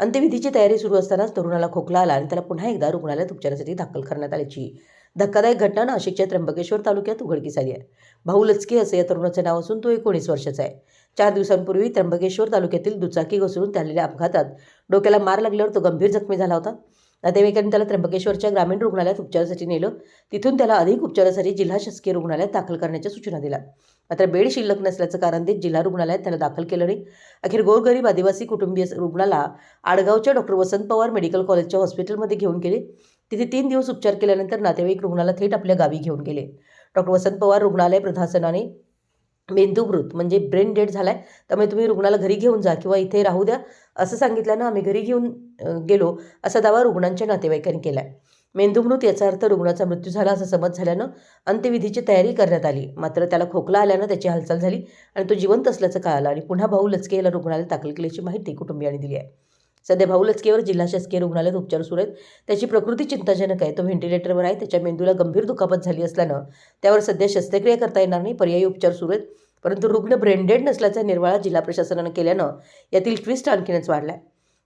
अंत्यविधीची तयारी सुरू असतानाच तरुणाला खोकला आला आणि त्याला पुन्हा एकदा रुग्णालयात उपचारासाठी दाखल करण्यात आल्याची धक्कादायक घटना नाशिकच्या त्र्यंबकेश्वर तालुक्यात उघडकीस आली आहे. भाऊ लचके असं या तरुणाचं नाव असून तो एकोणीस वर्षाचा आहे. चार दिवसांपूर्वी त्र्यंबकेश्वर तालुक्यातील दुचाकी घसरून झालेल्या अपघातात डोक्याला मार लागल्यावर तो गंभीर जखमी झाला होता. नातेवाईकांनी त्याला त्र्यंबकेश्वरच्या ग्रामीण रुग्णालयात उपचारासाठी नेलं. तिथून त्याला अधिक उपचारासाठी जिल्हा शासकीय रुग्णालयात दाखल करण्याच्या सूचना दिल्या. मात्र बेड शिल्लक नसल्याचं कारण देत जिल्हा रुग्णालयात त्याला दाखल केलं नाही. अखेर गोरगरीब आदिवासी कुटुंबीय रुग्णाला आडगावच्या डॉक्टर वसंत पवार मेडिकल कॉलेजच्या हॉस्पिटलमध्ये घेऊन गेले. तिथे तीन दिवस उपचार केल्यानंतर नातेवाईक रुग्णाला थेट आपल्या गावी घेऊन गेले. डॉक्टर वसंत पवार रुग्णालय प्रशासनाने मेंदूमृत म्हणजे ब्रेन डेड आहे त्यामुळे तुम्ही रुग्णाला घरी घेऊन जा किंवा इथे राहू द्या. असं सांगितल्यानं आम्ही घरी घेऊन गेलो. असा दावा रुग्णांच्या नातेवाईकांनी केला आहे मेंदूमृत याचा अर्थ रुग्णाचा मृत्यू झाला असं समज झाल्यानं अंत्यविधीची तयारी करण्यात आली. मात्र त्याला खोकला आल्यानं त्याची हालचाल झाली आणि तो जिवंत असल्याचं कळालं आणि पुन्हा भाऊ लचके याला रुग्णालयात दाखल केल्याची माहिती कुटुंबियांनी दिली आहे. सध्या भाऊ लचकेवर जिल्हा शासकीय रुग्णालयात उपचार सुरू आहेत. त्याची प्रकृती चिंताजनक आहे. तो व्हेंटिलेटरवर आहे. त्याच्या मेंदूला गंभीर दुखापत झाली असल्यानं त्यावर सध्या शस्त्रक्रिया करता येणार नाही. पर्यायी उपचार सुरू आहेत. परंतु रुग्ण ब्रेंडेड नसल्याचा निर्वाळा जिल्हा प्रशासनानं केल्यानं यातील ट्विस्ट आणखीनच वाढला आहे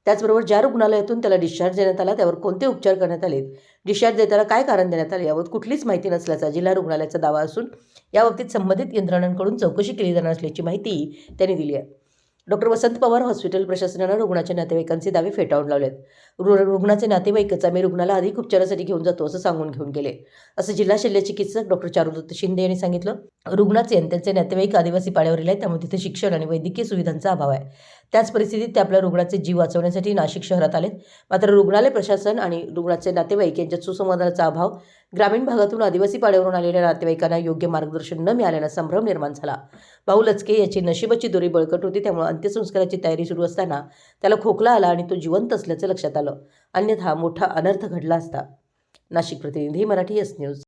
त्याचबरोबर ज्या रुग्णालयातून त्याला डिस्चार्ज देण्यात आला त्यावर कोणते उपचार करण्यात आले डिस्चार्ज देताना काय कारण देण्यात आले यावर कुठलीच माहिती नसल्याचा जिल्हा रुग्णालयाचा दावा असून याबाबतीत संबंधित यंत्रणांकडून चौकशी केली जाणार असल्याची माहिती त्यांनी दिली आहे. डॉक्टर वसंत पवार हॉस्पिटल प्रशासनानं रुग्णाच्या नातेवाईकांचे दावे फेटाळून लावलेत. रु रुग्णाचे नातेवाईकच आम्ही रुग्णाला अधिक उपचारासाठी घेऊन जातो असं सांगून घेऊन गेले. असं जिल्हा शल्य चिकित्सक डॉक्टर चारुदत्त शिंदे यांनी सांगितलं. रुग्णाचे आणि त्यांचे नातेवाईक आदिवासी पाड्यावरील आहेत त्यामुळे तिथे शिक्षण आणि वैद्यकीय सुविधांचा अभाव आहे. त्याच परिस्थितीत ते आपल्या रुग्णाचे जीव वाचवण्यासाठी नाशिक शहरात आलेत. मात्र रुग्णालय प्रशासन आणि रुग्णाचे नातेवाईक यांच्यात सुसंवादाचा अभाव ग्रामीण भागातून आदिवासी पाड्यावरून आलेल्या नातेवाईकांना योग्य मार्गदर्शन न मिळाल्यानं संभ्रम निर्माण झाला. भाऊ लचके याची नशिबाची दोरी बळकट होती त्यामुळे अंत्यसंस्काराची तयारी सुरू असताना त्याला खोकला आला आणि तो जिवंत असल्याचं लक्षात आलं. अन्यथा मोठा अनर्थ घडला असता. नाशिक प्रतिनिधी मराठी एस न्यूज.